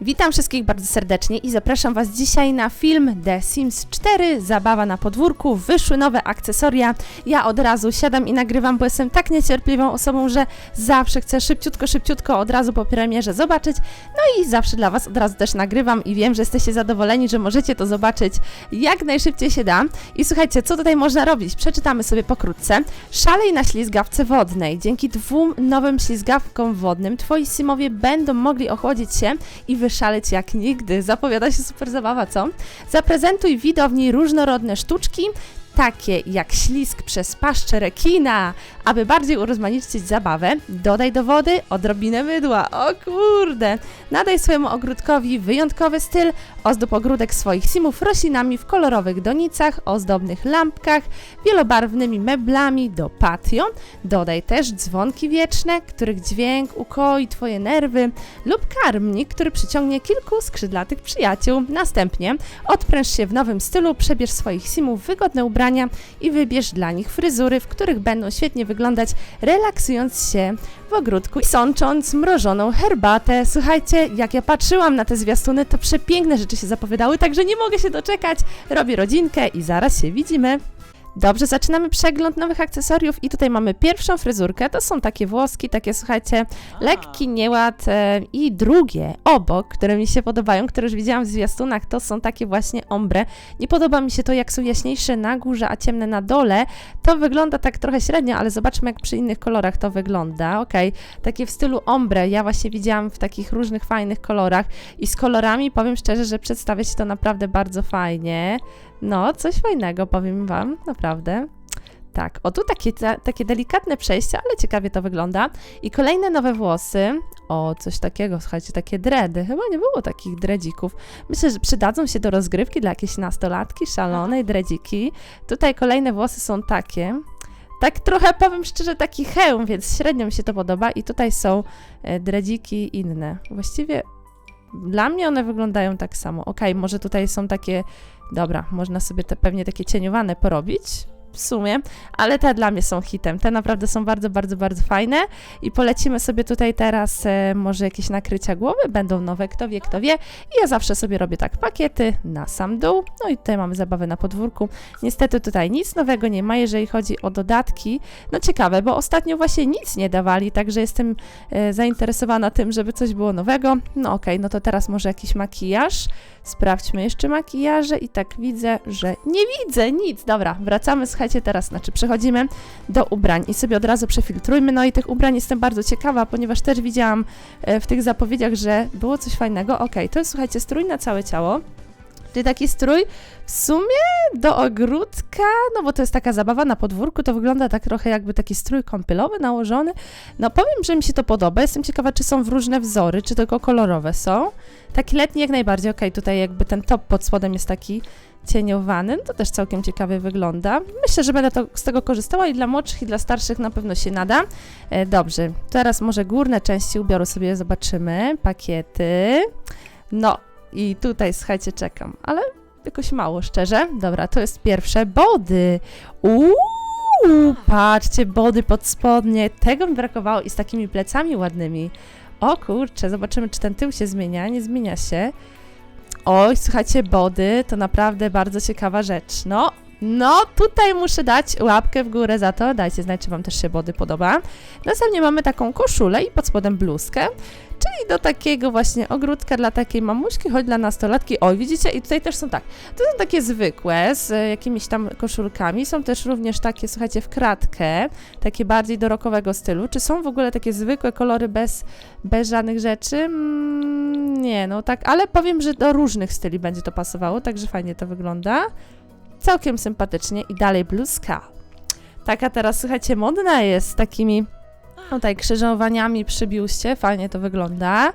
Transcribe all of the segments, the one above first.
Witam wszystkich bardzo serdecznie i zapraszam Was dzisiaj na film The Sims 4 Zabawa na podwórku. Wyszły nowe akcesoria. Ja od razu siadam i nagrywam, bo jestem tak niecierpliwą osobą, że zawsze chcę szybciutko, szybciutko od razu po premierze zobaczyć. No i zawsze dla Was od razu też nagrywam i wiem, że jesteście zadowoleni, że możecie to zobaczyć jak najszybciej się da. I słuchajcie, co tutaj można robić? Przeczytamy sobie pokrótce. Szalej na ślizgawce wodnej. Dzięki dwóm nowym ślizgawkom wodnym Twoi Simowie będą mogli ochłodzić się i wyszaleć jak nigdy. Zapowiada się super zabawa, co? Zaprezentuj widowni różnorodne sztuczki, takie jak ślizg przez paszczę rekina. Aby bardziej urozmaicić zabawę, dodaj do wody odrobinę mydła. O kurde! Nadaj swojemu ogródkowi wyjątkowy styl, ozdób ogródek swoich simów roślinami w kolorowych donicach, ozdobnych lampkach, wielobarwnymi meblami do patio. Dodaj też dzwonki wieczne, których dźwięk ukoi Twoje nerwy lub karmnik, który przyciągnie kilku skrzydlatych przyjaciół. Następnie odpręż się w nowym stylu, przebierz swoich simów wygodne ubrania i wybierz dla nich fryzury, w których będą świetnie wyglądać, relaksując się w ogródku i sącząc mrożoną herbatę. Słuchajcie, jak ja patrzyłam na te zwiastuny, to przepiękne rzeczy się zapowiadały, także nie mogę się doczekać. Robię rodzinkę i zaraz się widzimy. Dobrze, zaczynamy przegląd nowych akcesoriów i tutaj mamy pierwszą fryzurkę, to są takie włoski, takie słuchajcie, lekki nieład e, i drugie obok, które mi się podobają, które już widziałam w zwiastunach, to są takie właśnie ombre. Nie podoba mi się to, jak są jaśniejsze na górze, a ciemne na dole. To wygląda tak trochę średnio, ale zobaczmy, jak przy innych kolorach to wygląda. Ok, takie w stylu ombre, ja właśnie widziałam w takich różnych fajnych kolorach i z kolorami powiem szczerze, że przedstawia się to naprawdę bardzo fajnie. No, coś fajnego, powiem Wam, naprawdę. Tak, o tu takie, ta, takie delikatne przejście, ale ciekawie to wygląda. I kolejne nowe włosy. O, coś takiego, słuchajcie, takie dredy. Chyba nie było takich dredzików. Myślę, że przydadzą się do rozgrywki dla jakiejś nastolatki, szalonej dredziki. Tutaj kolejne włosy są takie. Tak trochę, powiem szczerze, taki hełm, więc średnio mi się to podoba. I tutaj są e, dredziki inne. Właściwie dla mnie one wyglądają tak samo. Ok, może tutaj są takie Dobra, można sobie te pewnie takie cieniowane porobić w sumie, ale te dla mnie są hitem. Te naprawdę są bardzo, bardzo, bardzo fajne i polecimy sobie tutaj teraz e, może jakieś nakrycia głowy, będą nowe, kto wie, kto wie. I ja zawsze sobie robię tak pakiety na sam dół. No i tutaj mamy zabawę na podwórku. Niestety tutaj nic nowego nie ma, jeżeli chodzi o dodatki. No ciekawe, bo ostatnio właśnie nic nie dawali, także jestem e, zainteresowana tym, żeby coś było nowego. No okej, okay, no to teraz może jakiś makijaż. Sprawdźmy jeszcze makijaże i tak widzę, że nie widzę nic. Dobra, wracamy, słuchajcie, teraz, znaczy przechodzimy do ubrań i sobie od razu przefiltrujmy. No i tych ubrań jestem bardzo ciekawa, ponieważ też widziałam e, w tych zapowiedziach, że było coś fajnego. Ok, to jest, słuchajcie, strój na całe ciało. Czyli taki strój w sumie do ogródka, no bo to jest taka zabawa na podwórku, to wygląda tak trochę jakby taki strój kąpielowy nałożony. No powiem, że mi się to podoba. Jestem ciekawa, czy są w różne wzory, czy tylko kolorowe są. Taki letni jak najbardziej, okej, okay, tutaj jakby ten top pod spodem jest taki cieniowany, to też całkiem ciekawie wygląda. Myślę, że będę to, z tego korzystała i dla młodszych, i dla starszych na pewno się nada. E, dobrze, teraz może górne części ubioru sobie zobaczymy. Pakiety. No, i tutaj, słuchajcie, czekam, ale jakoś mało, szczerze. Dobra, to jest pierwsze. Body. Uuu, patrzcie, body pod spodnie. Tego mi brakowało i z takimi plecami ładnymi. O kurczę, zobaczymy, czy ten tył się zmienia. Nie zmienia się. Oj, słuchajcie, body to naprawdę bardzo ciekawa rzecz. No, no, tutaj muszę dać łapkę w górę za to. Dajcie znać, czy Wam też się body podoba. Następnie mamy taką koszulę i pod spodem bluzkę. Czyli do takiego właśnie ogródka dla takiej mamuśki, choć dla nastolatki. Oj, widzicie, i tutaj też są tak. To są takie zwykłe, z jakimiś tam koszulkami. Są też również takie, słuchajcie, w kratkę, takie bardziej do rokowego stylu. Czy są w ogóle takie zwykłe kolory bez, bez żadnych rzeczy? Mm, nie, no tak, ale powiem, że do różnych styli będzie to pasowało, także fajnie to wygląda. Całkiem sympatycznie i dalej bluzka. Taka teraz, słuchajcie, modna jest z takimi Tutaj krzyżowaniami przy biuście, fajnie to wygląda.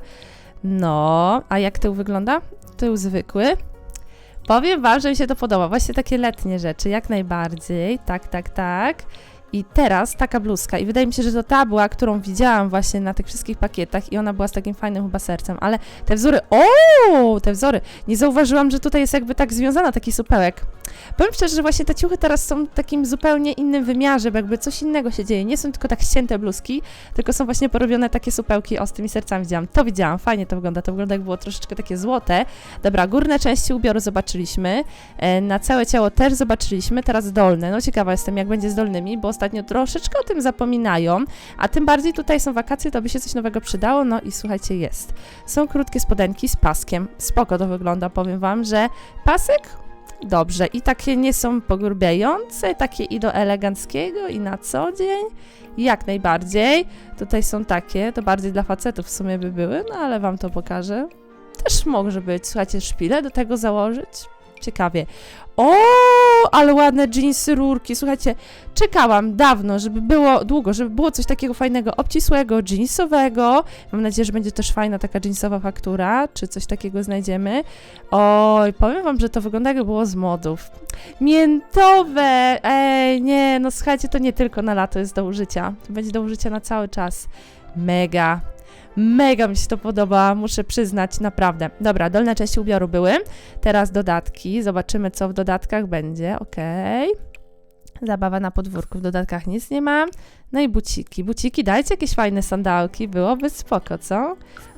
No, a jak tył wygląda? Tył zwykły. Powiem wam, że mi się to podoba. Właśnie takie letnie rzeczy, jak najbardziej. Tak, tak, tak. I teraz taka bluzka, i wydaje mi się, że to ta była, którą widziałam właśnie na tych wszystkich pakietach, i ona była z takim fajnym chyba sercem, ale te wzory, o, te wzory, nie zauważyłam, że tutaj jest jakby tak związana taki supełek. Powiem szczerze, że właśnie te ciuchy teraz są w takim zupełnie innym wymiarze, bo jakby coś innego się dzieje. Nie są tylko tak ścięte bluzki, tylko są właśnie porobione takie supełki, o, z tymi sercami widziałam. To widziałam, fajnie to wygląda, to wygląda jak było troszeczkę takie złote. Dobra, górne części ubioru zobaczyliśmy, e, na całe ciało też zobaczyliśmy, teraz dolne. No ciekawa jestem, jak będzie z dolnymi, bo ostatnio troszeczkę o tym zapominają, a tym bardziej tutaj są wakacje, to by się coś nowego przydało, no i słuchajcie, jest. Są krótkie spodenki z paskiem, spoko to wygląda, powiem wam, że pasek dobrze i takie nie są pogrubiające, takie i do eleganckiego i na co dzień, jak najbardziej. Tutaj są takie, to bardziej dla facetów w sumie by były, no ale wam to pokażę. Też może być, słuchajcie, szpile do tego założyć. Ciekawie. O, ale ładne jeansy, rurki. Słuchajcie, czekałam dawno, żeby było, długo, żeby było coś takiego fajnego, obcisłego, jeansowego. Mam nadzieję, że będzie też fajna taka jeansowa faktura, czy coś takiego znajdziemy. Oj, powiem wam, że to wygląda jakby było z modów. Miętowe! Ej, nie, no słuchajcie, to nie tylko na lato jest do użycia. To będzie do użycia na cały czas. Mega. Mega mi się to podoba, muszę przyznać, naprawdę. Dobra, dolne części ubioru były. Teraz dodatki. Zobaczymy, co w dodatkach będzie. Okej. Zabawa na podwórku. W dodatkach nic nie ma. No i buciki. Buciki, dajcie jakieś fajne sandałki. Byłoby spoko, co?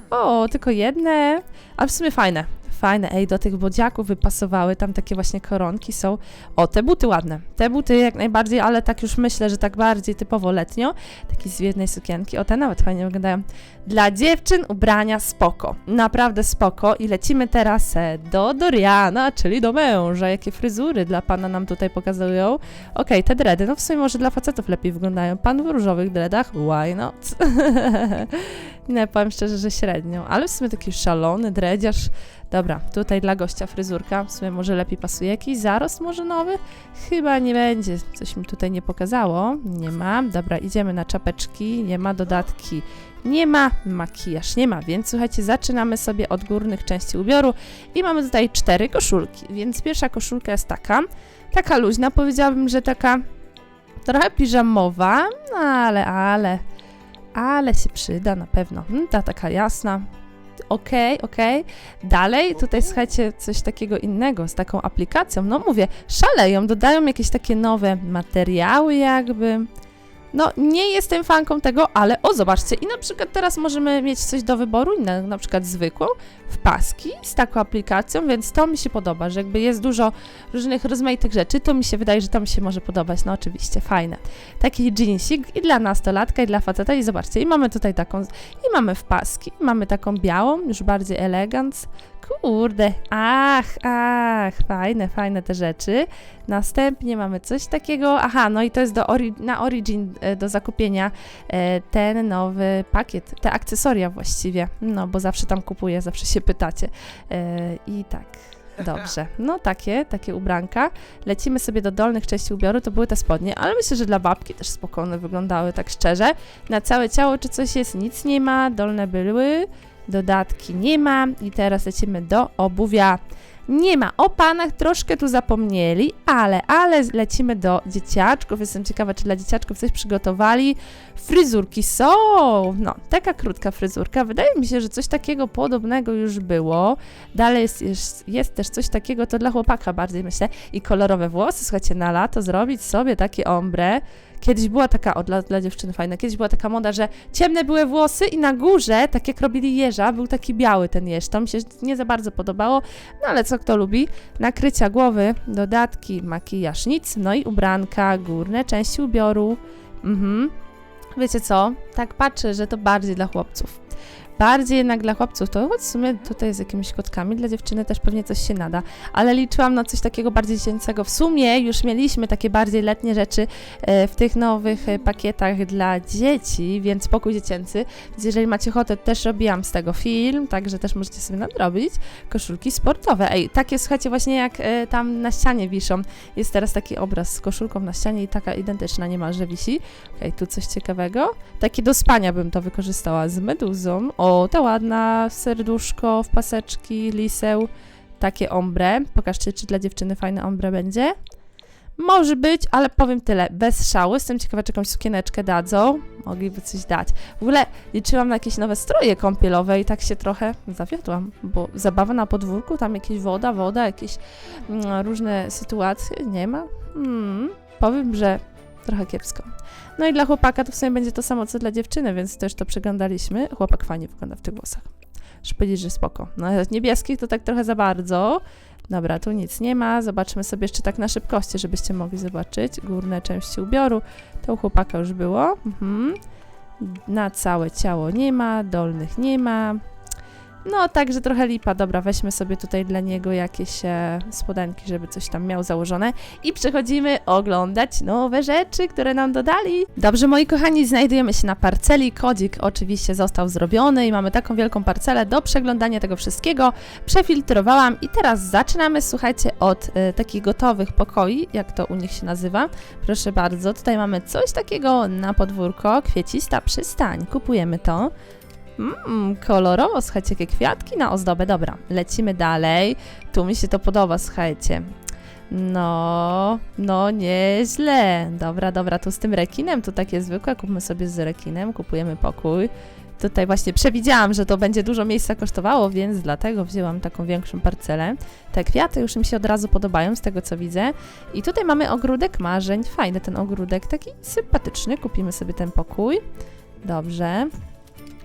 O, tylko jedne. A w sumie fajne. Fajne. Ej, do tych bodziaków wypasowały. Tam takie właśnie koronki są. O, te buty ładne. Te buty jak najbardziej, ale tak już myślę, że tak bardziej typowo letnio. Takie z jednej sukienki. O, te nawet fajnie wyglądają. Dla dziewczyn ubrania spoko. Naprawdę spoko. I lecimy teraz e, do Doriana, czyli do męża. Jakie fryzury dla pana nam tutaj pokazują. Okej, te dredy. No w sumie może dla facetów lepiej wyglądają. Pan w różowych dreadach. Why not? Nie, powiem szczerze, że średnio. Ale w sumie taki szalony dredziarz. Dobra, tutaj dla gościa fryzurka. W sumie może lepiej pasuje. Jakiś zarost może nowy? Chyba nie będzie. Coś mi tutaj nie pokazało. Nie ma. Dobra, idziemy na czapeczki. Nie ma dodatki. Nie ma, makijaż nie ma, więc słuchajcie, zaczynamy sobie od górnych części ubioru i mamy tutaj cztery koszulki, więc pierwsza koszulka jest taka, taka luźna, powiedziałabym, że taka trochę piżamowa, no ale, ale, ale się przyda na pewno. Hmm, ta taka jasna, okej, okej. Dalej, tutaj słuchajcie, coś takiego innego, z taką aplikacją, no mówię, szaleją, dodają jakieś takie nowe materiały jakby. No, nie jestem fanką tego, ale o, zobaczcie, i na przykład teraz możemy mieć coś do wyboru innego, na przykład zwykłą, w paski z taką aplikacją, więc to mi się podoba, że jakby jest dużo różnych rozmaitych rzeczy, to mi się wydaje, że to mi się może podobać, no oczywiście, fajne. Taki jeansik i dla nastolatka, i dla faceta, i zobaczcie, i mamy tutaj taką, i mamy w paski, mamy taką białą, już bardziej elegant, Kurde, ach, ach, fajne, fajne te rzeczy. Następnie mamy coś takiego, aha, no i to jest do ori na Origin e, do zakupienia e, ten nowy pakiet, te akcesoria właściwie, no bo zawsze tam kupuję, zawsze się pytacie. E, I tak. Dobrze, no takie, takie ubranka. Lecimy sobie do dolnych części ubioru, to były te spodnie, ale myślę, że dla babki też spokojne wyglądały, tak szczerze. Na całe ciało czy coś jest, nic nie ma, dolne były, dodatki nie ma i teraz lecimy do obuwia. Nie ma. O panach troszkę tu zapomnieli, ale, ale lecimy do dzieciaczków. Jestem ciekawa, czy dla dzieciaczków coś przygotowali. Fryzurki są. No, taka krótka fryzurka. Wydaje mi się, że coś takiego podobnego już było. Dalej jest, jest, jest też coś takiego, to dla chłopaka bardziej myślę. I kolorowe włosy, słuchajcie, na lato zrobić sobie takie ombre. Kiedyś była taka, o dla, dla dziewczyny fajna, kiedyś była taka moda, że ciemne były włosy i na górze, tak jak robili jeża, był taki biały ten jeż. To mi się nie za bardzo podobało, no ale co kto lubi. Nakrycia głowy, dodatki, makijaż, nic, no i ubranka, górne części ubioru. Mhm. Wiecie co? Tak patrzę, że to bardziej dla chłopców. Bardziej jednak dla chłopców, to choć w sumie tutaj z jakimiś kotkami, dla dziewczyny też pewnie coś się nada, ale liczyłam na coś takiego bardziej dziecięcego. W sumie już mieliśmy takie bardziej letnie rzeczy e, w tych nowych e, pakietach dla dzieci, więc pokój dziecięcy. Więc jeżeli macie ochotę, też robiłam z tego film, także też możecie sobie nadrobić. Koszulki sportowe. Ej, takie słuchajcie, właśnie jak e, tam na ścianie wiszą. Jest teraz taki obraz z koszulką na ścianie i taka identyczna niemalże wisi. Okej, tu coś ciekawego. Taki do spania bym to wykorzystała z meduzą. Ta ładna, serduszko w paseczki, liseł, takie ombre. Pokażcie, czy dla dziewczyny fajne ombre będzie. Może być, ale powiem tyle, bez szału. Jestem ciekawa, czy jakąś sukieneczkę dadzą. Mogliby coś dać. W ogóle liczyłam na jakieś nowe stroje kąpielowe i tak się trochę zawiodłam, bo zabawa na podwórku, tam jakieś woda, woda, jakieś mm, różne sytuacje, nie ma. Hmm, powiem, że trochę kiepsko. No i dla chłopaka to w sumie będzie to samo, co dla dziewczyny, więc też to przeglądaliśmy. Chłopak fajnie wygląda w tych włosach. Muszę powiedzieć, że spoko. No niebieskich to tak trochę za bardzo. Dobra, tu nic nie ma. Zobaczmy sobie jeszcze tak na szybkości, żebyście mogli zobaczyć. Górne części ubioru. To u chłopaka już było. Mhm. Na całe ciało nie ma, dolnych nie ma. No, także trochę lipa. Dobra, weźmy sobie tutaj dla niego jakieś e, spodenki, żeby coś tam miał założone. I przechodzimy oglądać nowe rzeczy, które nam dodali. Dobrze, moi kochani, znajdujemy się na parceli. Kodzik oczywiście został zrobiony i mamy taką wielką parcelę do przeglądania tego wszystkiego. Przefiltrowałam i teraz zaczynamy, słuchajcie, od e, takich gotowych pokoi, jak to u nich się nazywa. Proszę bardzo, tutaj mamy coś takiego na podwórko, kwiecista przystań. Kupujemy to. Mmm, kolorowo, słuchajcie, jakie kwiatki na ozdobę. Dobra, lecimy dalej. Tu mi się to podoba, słuchajcie. No, no nieźle. Dobra, dobra, tu z tym rekinem, tu takie zwykłe, kupmy sobie z rekinem, kupujemy pokój. Tutaj właśnie przewidziałam, że to będzie dużo miejsca kosztowało, więc dlatego wzięłam taką większą parcelę. Te kwiaty już mi się od razu podobają, z tego co widzę. I tutaj mamy ogródek marzeń. Fajny ten ogródek, taki sympatyczny. Kupimy sobie ten pokój. Dobrze.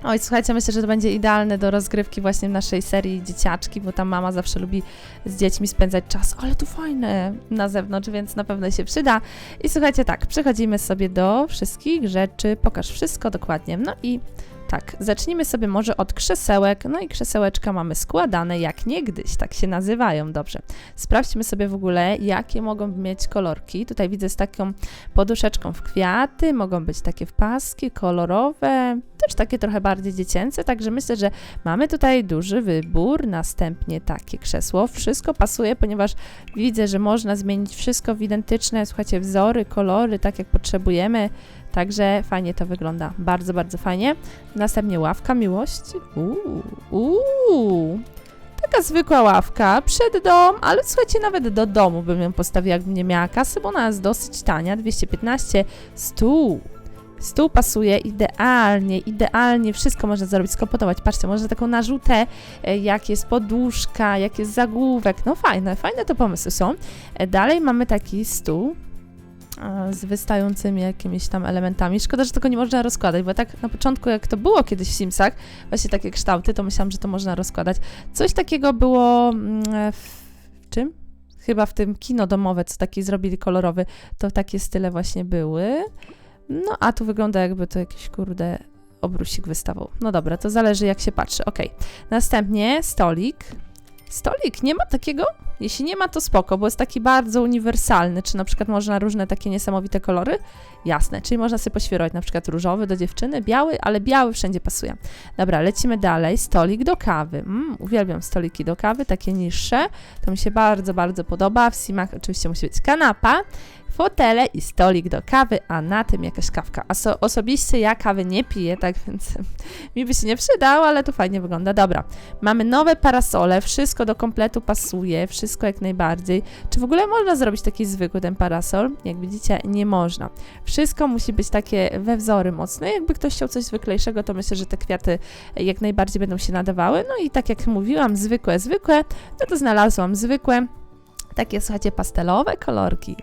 Oj, słuchajcie, myślę, że to będzie idealne do rozgrywki właśnie w naszej serii Dzieciaczki, bo tam mama zawsze lubi z dziećmi spędzać czas, ale tu fajne na zewnątrz, więc na pewno się przyda. I słuchajcie, tak, przechodzimy sobie do wszystkich rzeczy, pokaż wszystko dokładnie. No i tak, zacznijmy sobie może od krzesełek. No i krzesełeczka mamy składane jak niegdyś, tak się nazywają, dobrze. Sprawdźmy sobie w ogóle, jakie mogą mieć kolorki. Tutaj widzę z taką poduszeczką w kwiaty, mogą być takie w paski, kolorowe, też takie trochę bardziej dziecięce, także myślę, że mamy tutaj duży wybór. Następnie takie krzesło. Wszystko pasuje, ponieważ widzę, że można zmienić wszystko w identyczne, słuchajcie, wzory, kolory, tak jak potrzebujemy. Także fajnie to wygląda. Bardzo, bardzo fajnie. Następnie ławka miłości. Uuu, uuu. Taka zwykła ławka przed dom, ale słuchajcie, nawet do domu bym ją postawiła, jakbym nie miała kasy, bo ona jest dosyć tania, 215. Stół. Stół pasuje idealnie, idealnie, wszystko można zrobić, skopotować. Patrzcie, można taką narzutę, e, jak jest poduszka, jak jest zagłówek, no fajne, fajne to pomysły są. E, Dalej mamy taki stół, z wystającymi jakimiś tam elementami. Szkoda, że tego nie można rozkładać, bo tak na początku, jak to było kiedyś w Simsach, właśnie takie kształty, to myślałam, że to można rozkładać. Coś takiego było mm, w czym? Chyba w tym kino domowe, co taki zrobili kolorowy, to takie style właśnie były. No, a tu wygląda jakby to jakiś, kurde, obrusik wystawał. No dobra, to zależy jak się patrzy. Ok. Następnie stolik. Stolik, nie ma takiego? Jeśli nie ma, to spoko, bo jest taki bardzo uniwersalny. Czy na przykład można różne takie niesamowite kolory? Jasne, czyli można sobie poświerować na przykład różowy do dziewczyny, biały, ale biały wszędzie pasuje. Dobra, lecimy dalej. Stolik do kawy. Mm, uwielbiam stoliki do kawy, takie niższe. To mi się bardzo, bardzo podoba. W Simach oczywiście musi być kanapa, fotele i stolik do kawy, a na tym jakaś kawka. A so, osobiście ja kawy nie piję, tak więc mi by się nie przydał, ale to fajnie wygląda. Dobra, mamy nowe parasole, wszystko do kompletu pasuje, wszystko jak najbardziej. Czy w ogóle można zrobić taki zwykły ten parasol? Jak widzicie, nie można. Wszystko musi być takie we wzory mocne. Jakby ktoś chciał coś zwyklejszego, to myślę, że te kwiaty jak najbardziej będą się nadawały. No i tak jak mówiłam, zwykłe, zwykłe, no to znalazłam zwykłe, takie słuchajcie, pastelowe kolorki.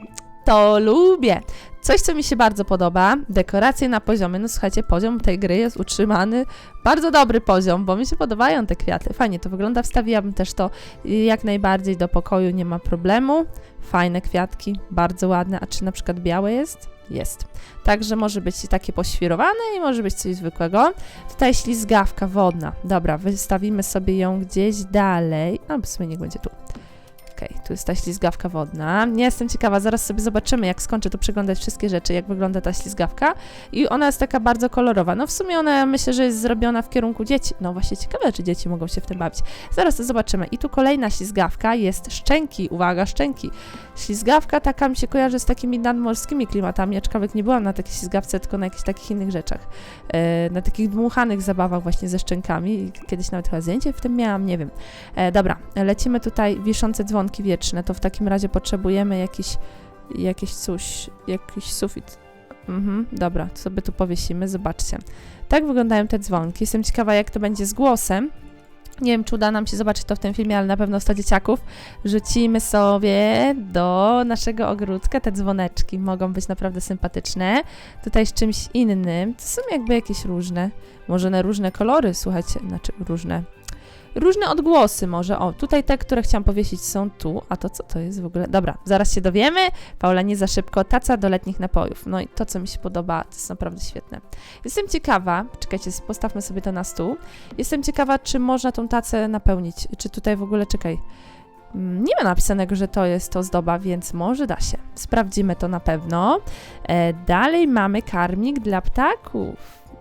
To lubię. Coś, co mi się bardzo podoba, dekoracje na poziomie. No słuchajcie, poziom tej gry jest utrzymany, bardzo dobry poziom, bo mi się podobają te kwiaty. Fajnie to wygląda, wstawiłabym też to jak najbardziej do pokoju, nie ma problemu. Fajne kwiatki, bardzo ładne. A czy na przykład białe jest? Jest. Także może być takie poświrowane i może być coś zwykłego. Tutaj ślizgawka wodna. Dobra, wystawimy sobie ją gdzieś dalej. A, w sumie niech będzie tu. Okej, tu jest ta ślizgawka wodna. Nie jestem ciekawa, zaraz sobie zobaczymy, jak skończę tu przeglądać wszystkie rzeczy, jak wygląda ta ślizgawka. I ona jest taka bardzo kolorowa. No w sumie ona myślę, że jest zrobiona w kierunku dzieci. No właśnie ciekawe, czy dzieci mogą się w tym bawić. Zaraz to zobaczymy. I tu kolejna ślizgawka jest szczęki. Uwaga, szczęki. Ślizgawka taka mi się kojarzy z takimi nadmorskimi klimatami, aczkolwiek nie byłam na takiej ślizgawce, tylko na jakichś takich innych rzeczach. E, na takich dmuchanych zabawach właśnie ze szczękami. Kiedyś nawet chyba zdjęcie w tym miałam, nie wiem. E, dobra, lecimy tutaj wiszące dzwonki wieczne, to w takim razie potrzebujemy jakiś i jakieś coś, jakiś sufit. Mhm, dobra, to sobie tu powiesimy, zobaczcie. Tak wyglądają te dzwonki. Jestem ciekawa, jak to będzie z głosem. Nie wiem, czy uda nam się zobaczyć to w tym filmie, ale na pewno 100 dzieciaków. Rzucimy sobie do naszego ogródka te dzwoneczki. Mogą być naprawdę sympatyczne. Tutaj z czymś innym. To są jakby jakieś różne, może na różne kolory, słuchajcie, znaczy różne. Różne odgłosy może. O, tutaj te, które chciałam powiesić są tu. A to co to jest w ogóle? Dobra, zaraz się dowiemy. Paula, nie za szybko. Taca do letnich napojów. No i to, co mi się podoba, to jest naprawdę świetne. Jestem ciekawa, czekajcie, postawmy sobie to na stół. Jestem ciekawa, czy można tą tacę napełnić. Czy tutaj w ogóle, czekaj. Mm, Nie ma napisanego, że to jest ozdoba, więc może da się. Sprawdzimy to na pewno. E, dalej mamy karmik dla ptaków.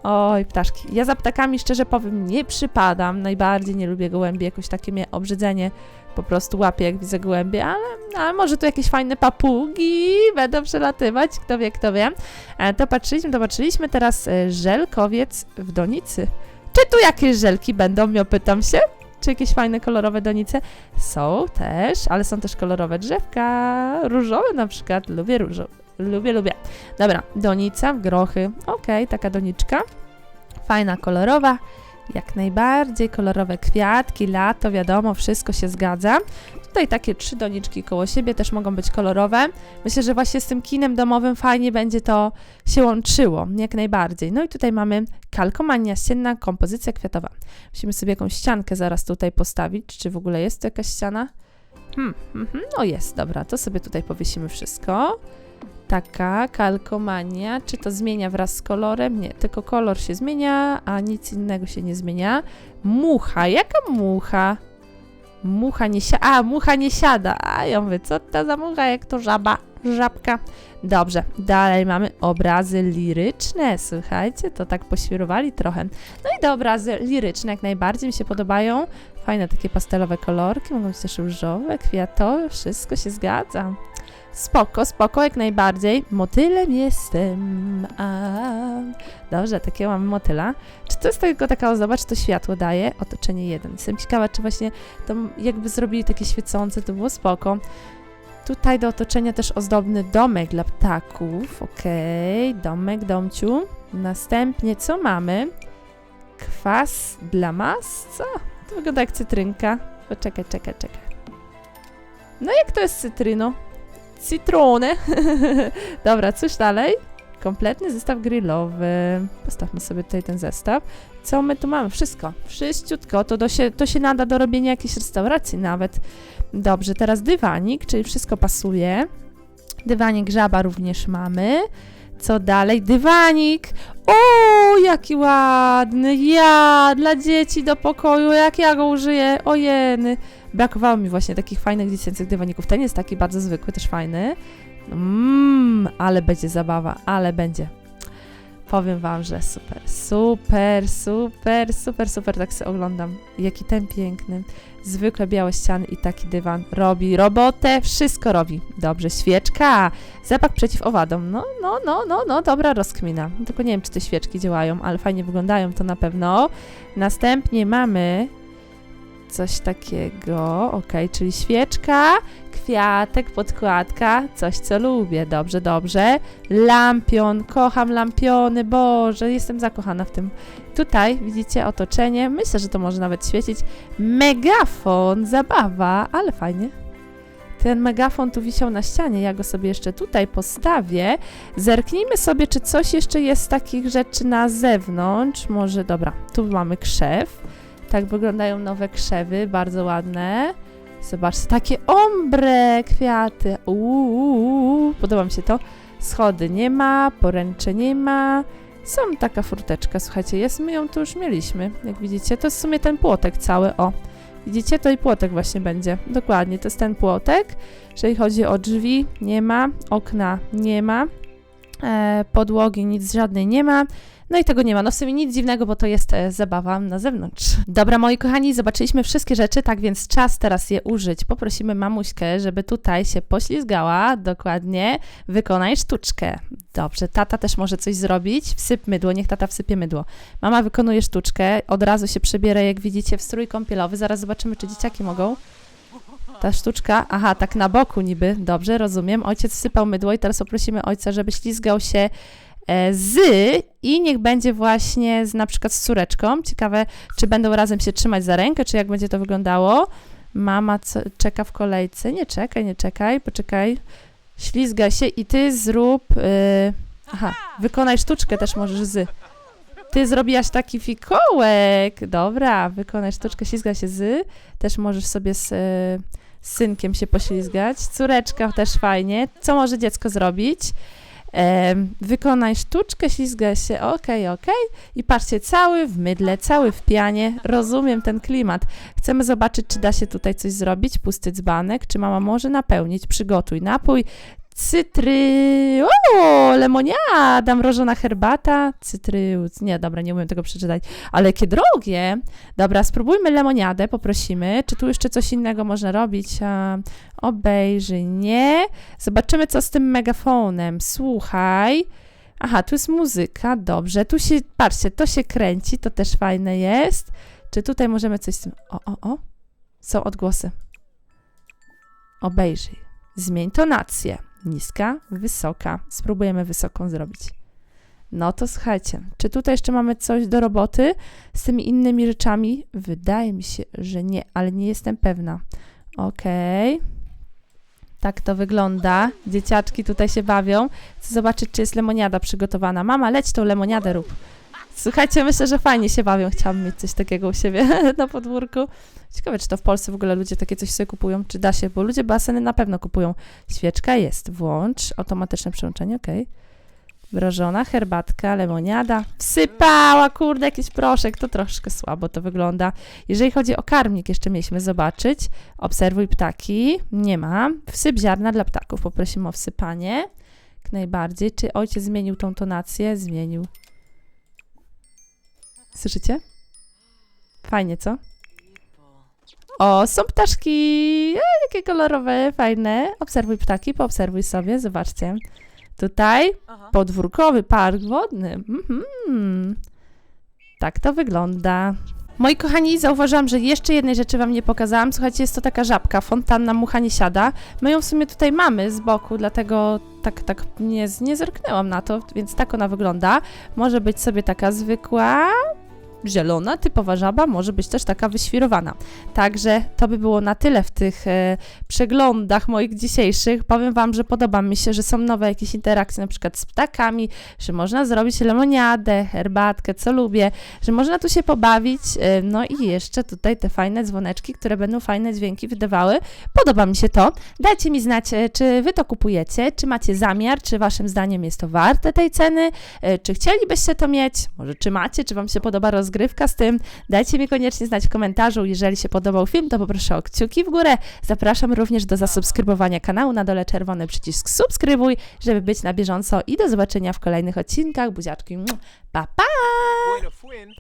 Oj, ptaszki. Ja za ptakami szczerze powiem nie przypadam. Najbardziej nie lubię gołębi. Jakoś takie mnie obrzydzenie po prostu łapię, jak widzę gołębie, ale, ale może tu jakieś fajne papugi będą przelatywać. Kto wie, kto wie. E, to patrzyliśmy, to patrzyliśmy. Teraz e, żelkowiec w donicy. Czy tu jakieś żelki będą? Ja pytam się. Czy jakieś fajne kolorowe donice? Są też, ale są też kolorowe drzewka. Różowe na przykład. Lubię różowe. Lubię, lubię. Dobra, donica w grochy. Okej, taka doniczka. Fajna, kolorowa. Jak najbardziej kolorowe kwiatki, lato, wiadomo, wszystko się zgadza. Tutaj takie trzy doniczki koło siebie też mogą być kolorowe. Myślę, że właśnie z tym kinem domowym fajnie będzie to się łączyło, jak najbardziej. No i tutaj mamy kalkomania ścienna, kompozycja kwiatowa. Musimy sobie jakąś ściankę zaraz tutaj postawić. Czy w ogóle jest tu jakaś ściana? Hmm, mhm, no jest, dobra, to sobie tutaj powiesimy wszystko. Taka kalkomania. Czy to zmienia wraz z kolorem? Nie, tylko kolor się zmienia, a nic innego się nie zmienia. Mucha. Jaka mucha? Mucha nie siada. A, mucha nie siada. A ja mówię, co to za mucha, jak to żaba, żabka. Dobrze, dalej mamy obrazy liryczne. Słuchajcie, to tak poświrowali trochę. No i te obrazy liryczne jak najbardziej mi się podobają. Fajne takie pastelowe kolorki, mogą być też różowe, kwiatowe, wszystko się zgadza. Spoko, spoko, jak najbardziej. Motylem jestem. A... Dobrze, takiego mamy motyla. Czy to jest tylko taka ozdoba, czy to światło daje? Otoczenie jeden. Jestem ciekawa, czy właśnie to jakby zrobili takie świecące, to było spoko. Tutaj do otoczenia też ozdobny domek dla ptaków. Okej, domek, domciu. Następnie co mamy? Kwas dla mas? Co? To wygląda jak cytrynka. Poczekaj, czekaj, czekaj. No jak to jest cytryno? Citrony. Dobra, cóż dalej? Kompletny zestaw grillowy. Postawmy sobie tutaj ten zestaw. Co my tu mamy? Wszystko. Wszyściutko. To, do się, to się nada do robienia jakiejś restauracji nawet. Dobrze, teraz dywanik, czyli wszystko pasuje. Dywanik żaba również mamy. Co dalej? Dywanik! O, jaki ładny! Ja, dla dzieci do pokoju, jak ja go użyję? Ojeny! Brakowało mi właśnie takich fajnych dziecięcych dywaników. Ten jest taki bardzo zwykły, też fajny. Mmm, ale będzie zabawa, ale będzie. Powiem wam, że super, super, super, super, super, tak sobie oglądam. Jaki ten piękny. Zwykle białe ściany i taki dywan robi robotę, wszystko robi. Dobrze, świeczka, zapach przeciw owadom. No, no, no, no, no, dobra rozkmina. Tylko nie wiem, czy te świeczki działają, ale fajnie wyglądają to na pewno. Następnie mamy coś takiego, ok, czyli świeczka, kwiatek, podkładka, coś co lubię, dobrze, dobrze. Lampion, kocham lampiony, Boże, jestem zakochana w tym. Tutaj widzicie otoczenie, myślę, że to może nawet świecić. Megafon, zabawa, ale fajnie. Ten megafon tu wisiał na ścianie, ja go sobie jeszcze tutaj postawię. Zerknijmy sobie, czy coś jeszcze jest z takich rzeczy na zewnątrz. Może, dobra, tu mamy krzew. Tak wyglądają nowe krzewy, bardzo ładne. Zobaczcie, takie ombre kwiaty. Uuu, podoba mi się to. Schody nie ma, poręcze nie ma. Są taka furteczka, słuchajcie, jest, my ją tu już mieliśmy, jak widzicie. To jest w sumie ten płotek cały, o. Widzicie, to i płotek właśnie będzie. Dokładnie, to jest ten płotek. Jeżeli chodzi o drzwi, nie ma. Okna nie ma. E, podłogi nic żadnej nie ma. No i tego nie ma. No w sumie nic dziwnego, bo to jest e, zabawa na zewnątrz. Dobra, moi kochani, zobaczyliśmy wszystkie rzeczy, tak więc czas teraz je użyć. Poprosimy mamuśkę, żeby tutaj się poślizgała. Dokładnie. Wykonaj sztuczkę. Dobrze, tata też może coś zrobić. Wsyp mydło, niech tata wsypie mydło. Mama wykonuje sztuczkę, od razu się przebiera, jak widzicie, w strój kąpielowy. Zaraz zobaczymy, czy dzieciaki mogą. Ta sztuczka, aha, tak na boku niby, dobrze, rozumiem. Ojciec wsypał mydło i teraz poprosimy ojca, żeby ślizgał się z i niech będzie właśnie z, na przykład z córeczką. Ciekawe, czy będą razem się trzymać za rękę, czy jak będzie to wyglądało. Mama co, czeka w kolejce. Nie czekaj, nie czekaj, poczekaj. Ślizga się i ty zrób. y, aha, wykonaj sztuczkę też możesz z. Ty zrobiłaś taki fikołek. Dobra, wykonaj sztuczkę, ślizga się z. Też możesz sobie z, y, z synkiem się poślizgać. Córeczka też fajnie. Co może dziecko zrobić? Wykonaj sztuczkę, ślizga się, okej, okej. I patrzcie, cały w mydle, cały w pianie. Rozumiem ten klimat. Chcemy zobaczyć, czy da się tutaj coś zrobić. Pusty dzbanek, czy mama może napełnić. Przygotuj napój. Cytry... O, lemoniada, mrożona herbata, cytryłc. Nie, dobra, nie umiem tego przeczytać. Ale jakie drogie. Dobra, spróbujmy lemoniadę, poprosimy. Czy tu jeszcze coś innego można robić? A, obejrzyj, nie. Zobaczymy, co z tym megafonem. Słuchaj. Aha, tu jest muzyka, dobrze. Tu się, patrzcie, to się kręci, to też fajne jest. Czy tutaj możemy coś z tym... O, o, o. Są odgłosy. Obejrzyj. Zmień tonację. Niska, wysoka. Spróbujemy wysoką zrobić. No to słuchajcie, czy tutaj jeszcze mamy coś do roboty z tymi innymi rzeczami? Wydaje mi się, że nie, ale nie jestem pewna. Okej. Tak to wygląda. Dzieciaczki tutaj się bawią. Chcę zobaczyć, czy jest lemoniada przygotowana. Mama, leć tą lemoniadę rób. Słuchajcie, myślę, że fajnie się bawią. Chciałabym mieć coś takiego u siebie na podwórku. Ciekawe, czy to w Polsce w ogóle ludzie takie coś sobie kupują, czy da się, bo ludzie baseny na pewno kupują. Świeczka jest, włącz, automatyczne przełączenie, okej. Mrożona herbatka, lemoniada. Wsypała, kurde, jakiś proszek, to troszkę słabo to wygląda. Jeżeli chodzi o karmnik, jeszcze mieliśmy zobaczyć. Obserwuj ptaki, nie ma. Wsyp ziarna dla ptaków, poprosimy o wsypanie. Jak najbardziej. Czy ojciec zmienił tą tonację? Zmienił. Słyszycie? Fajnie, co? O, są ptaszki! E, jakie kolorowe, fajne. Obserwuj ptaki, poobserwuj sobie, zobaczcie. Tutaj podwórkowy park wodny. Mhm. Tak to wygląda. Moi kochani, zauważyłam, że jeszcze jednej rzeczy Wam nie pokazałam. Słuchajcie, jest to taka żabka, fontanna, mucha nie siada. My ją w sumie tutaj mamy z boku, dlatego tak, tak nie, nie zerknęłam na to, więc tak ona wygląda. Może być sobie taka zwykła, zielona, typowa żaba, może być też taka wyświrowana. Także to by było na tyle w tych e, przeglądach moich dzisiejszych. Powiem Wam, że podoba mi się, że są nowe jakieś interakcje, na przykład z ptakami, że można zrobić lemoniadę, herbatkę, co lubię, że można tu się pobawić. e, No i jeszcze tutaj te fajne dzwoneczki, które będą fajne dźwięki wydawały. Podoba mi się to. Dajcie mi znać, e, czy Wy to kupujecie, czy macie zamiar, czy Waszym zdaniem jest to warte tej ceny, e, czy chcielibyście to mieć, może czy macie, czy Wam się podoba rozgrywka z tym. Dajcie mi koniecznie znać w komentarzu. Jeżeli się podobał film, to poproszę o kciuki w górę. Zapraszam również do zasubskrybowania kanału. Na dole czerwony przycisk subskrybuj, żeby być na bieżąco i do zobaczenia w kolejnych odcinkach. Buziaczki. Pa, pa!